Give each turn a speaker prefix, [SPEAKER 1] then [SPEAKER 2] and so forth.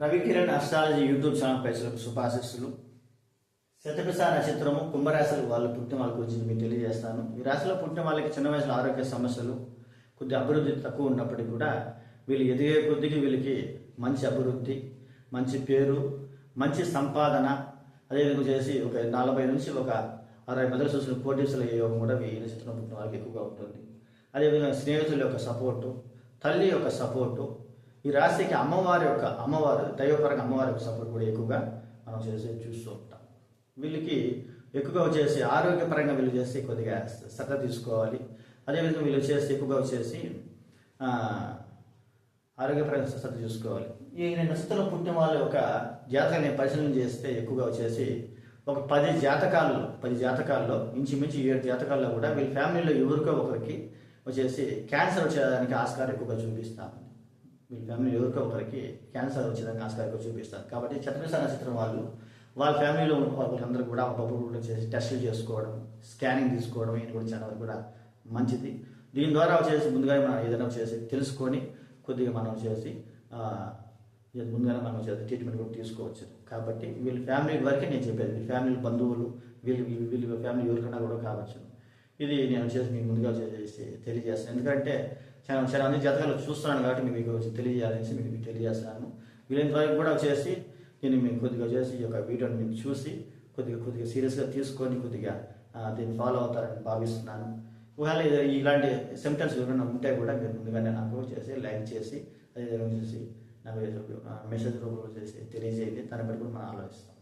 [SPEAKER 1] Ravikiran astrology YouTube channel ప్రజలకు శుభాశిస్సులు. శతపిస నక్షత్రము కుంభరాశులు వాళ్ళు పుట్టిన వాళ్ళ గురించి మీకు తెలియజేస్తాను. ఈ రాశిలో పుట్టిన వాళ్ళకి చిన్న వయసులో ఆరోగ్య సమస్యలు కొద్ది అభివృద్ధి తక్కువ ఉన్నప్పటికీ కూడా వీళ్ళు ఎదిగే కొద్దికి వీళ్ళకి మంచి అభివృద్ధి మంచి పేరు మంచి సంపాదన అదేవిధంగా చేసి ఒక నలభై నుంచి ఒక అరవై మంది చూసిన కోటీసుల యోగం కూడా ఈ నక్షత్రం పుట్టిన వాళ్ళకి ఎక్కువగా ఉంటుంది. అదేవిధంగా స్నేహితుల యొక్క సపోర్టు తల్లి యొక్క సపోర్టు ఈ రాశికి అమ్మవారి యొక్క అమ్మవారు దైవపరంగా అమ్మవారి యొక్క సపోర్ట్ కూడా ఎక్కువగా మనం చేసి చూస్తూ ఉంటాం. వీళ్ళకి ఎక్కువగా వచ్చేసి ఆరోగ్యపరంగా వీళ్ళు చేసి కొద్దిగా శ్రద్ధ తీసుకోవాలి. అదేవిధంగా వీళ్ళు చేసి ఎక్కువగా వచ్చేసి ఆరోగ్యపరంగా శ్రద్ధ చూసుకోవాలి. ఈ నక్షత్రంలో పుట్టిన వాళ్ళ యొక్క జాతకాన్ని నేను పరిశీలన చేస్తే ఎక్కువగా వచ్చేసి ఒక పది జాతకాల్లో పది జాతకాల్లో ఇంచుమించు ఏడు జాతకాల్లో కూడా వీళ్ళ ఫ్యామిలీలో ఎవరికో ఒకరికి వచ్చేసి క్యాన్సర్ వచ్చేదానికి ఆస్కారం ఎక్కువగా చూపిస్తాం మీ ఫ్యామిలీ ఎవరికో ఒకరికి క్యాన్సర్ వచ్చేదానికి ఆస్కారంగా చూపిస్తారు. కాబట్టి చతుర్స నక్షత్రం వాళ్ళు వాళ్ళ ఫ్యామిలీలో ఉన్న వాళ్ళందరూ కూడా ఒకప్పుడు చేసి టెస్టులు చేసుకోవడం స్కానింగ్ తీసుకోవడం ఇది కూడా చాలా వరకు కూడా మంచిది. దీని ద్వారా వచ్చేసి ముందుగా మనం ఏదైనా చేసి తెలుసుకొని కొద్దిగా మనం చేసి ముందుగానే మనం చేసి ట్రీట్మెంట్ కూడా తీసుకోవచ్చు. కాబట్టి వీళ్ళ ఫ్యామిలీ వరకే నేను చెప్పేది. వీళ్ళ ఫ్యామిలీ బంధువులు వీళ్ళు వీళ్ళ ఫ్యామిలీ ఎవరికైనా కూడా కావచ్చు. ఇది నేను చేసి మీకు ముందుగా చేసి తెలియజేస్తాను. ఎందుకంటే చాలా చాలా మంది జాతకాలు చూస్తున్నాను కాబట్టి మీకు వచ్చి తెలియజేయాలనేసి మీకు మీకు తెలియజేస్తున్నాను. వరకు కూడా చేసి నేను మీకు కొద్దిగా చేసి ఈ యొక్క వీడియోని మీకు చూసి కొద్దిగా కొద్దిగా సీరియస్గా తీసుకొని కొద్దిగా దీన్ని ఫాలో అవుతారని భావిస్తున్నాను. ఒకవేళ ఇలాంటి సిమ్టమ్స్ ఎవరైనా ఉంటే కూడా మీరు ముందుగానే నాకు చేసి లైక్ చేసి అదేవిధంగా చేసి నాకు మెసేజ్ రూపంలో చేసి తెలియజేయండి. దాన్ని బట్టి కూడా మనం ఆలోచిస్తాం.